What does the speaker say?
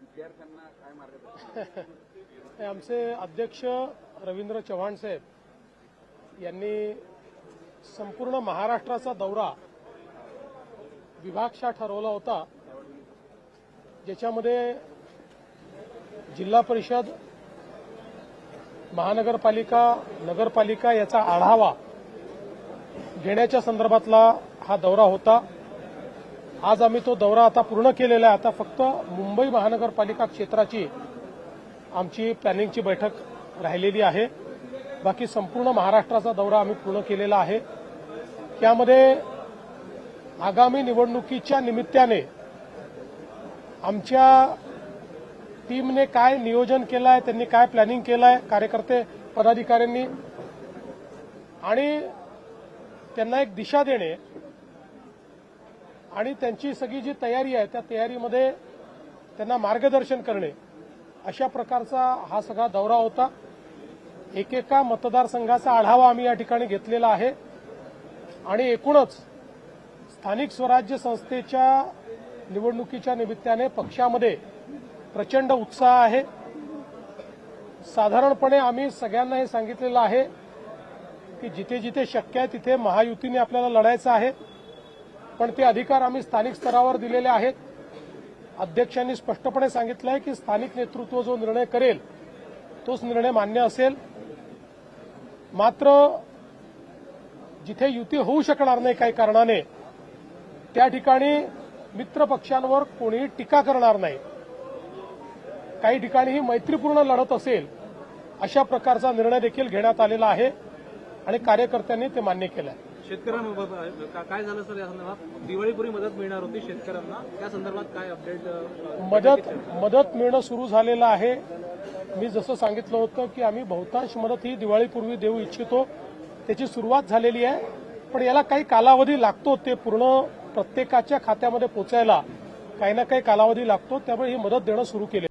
विद्यार्थ्यांना काय मार्गदर्शन आमचे अध्यक्ष रवींद्र चव्हाण साहेब यांनी संपूर्ण महाराष्ट्राचा दौरा विभागशा ठरवला होता ज्याच्यामध्ये जिल्हा परिषद महानगरपालिका नगरपालिका याचा आढावा घेण्याच्या संदर्भातला हा दौरा होता. आज आम्ही तो दौरा आता पूर्ण केलेला आहे. आता फक्त मुंबई महानगरपालिका क्षेत्राची आमची प्लॅनिंगची बैठक राहिलेली आहे. बाकी संपूर्ण महाराष्ट्राचा दौरा आम्ही पूर्ण केलेला आहे. त्यामध्ये आगामी निवडणुकीच्या निमित्ताने आमच्या टीमने काय नियोजन केलं आहे त्यांनी काय प्लॅनिंग केलं आहे कार्यकर्ते पदाधिकाऱ्यांनी आणि त्यांना एक दिशा देणे आणि त्यांची सगळी जी तयारी आहे त्या तयारीमध्ये त्यांना मार्गदर्शन करणे अशा प्रकारचा हा सगळा दौरा होता. एकेका मतदारसंघाचा आढावा आम्ही या ठिकाणी घेतलेला आहे. आणि एकूणच स्थानिक स्वराज्य संस्थेच्या निवडणुकीच्या निमित्ताने पक्षामध्ये प्रचंड उत्साह आहे. साधारणपणे आम्ही सगळ्यांना हे सांगितलेलं आहे की जिथे जिथे शक्य आहे तिथे महायुतीने आपल्याला लढायचं आहे. पण ते अधिकार आम्ही स्थानिक स्तरावर दिलेले आहेत. अध्यक्षांनी स्पष्टपणे सांगितलं आहे की स्थानिक नेतृत्व जो निर्णय करेल तोच निर्णय मान्य असेल. मात्र जिथे युती होऊ शकणार नाही काही कारणाने त्या ठिकाणी मित्र पक्षांवर कोणीही टीका करणार नाही. काही ठिकाणी ही मैत्रीपूर्ण लढत असेल अशा प्रकारचा निर्णय देखील घेण्यात आलेला आहे आणि कार्यकर्त्यांनी ते मान्य केलं आहे शेतकऱ्यांबाबत का- काय झालं सर या संदर्भात? दिवाळीपूर्वी मदत मिळणार होती शेतकऱ्यांना. त्या संदर्भात काय अपडेट मदत मदत मिळणं सुरू झालेलं आहे. मी जसं सांगितलं होतं की आम्ही बहुतांश मदत ही दिवाळीपूर्वी देऊ इच्छितो. त्याची सुरुवात झालेली आहे. पण याला काही कालावधी लागतो ते पूर्ण प्रत्येकाच्या खात्यामध्ये पोचायला. काही ना काही कालावधी लागतो. त्यामुळे ही मदत देणं सुरू केली.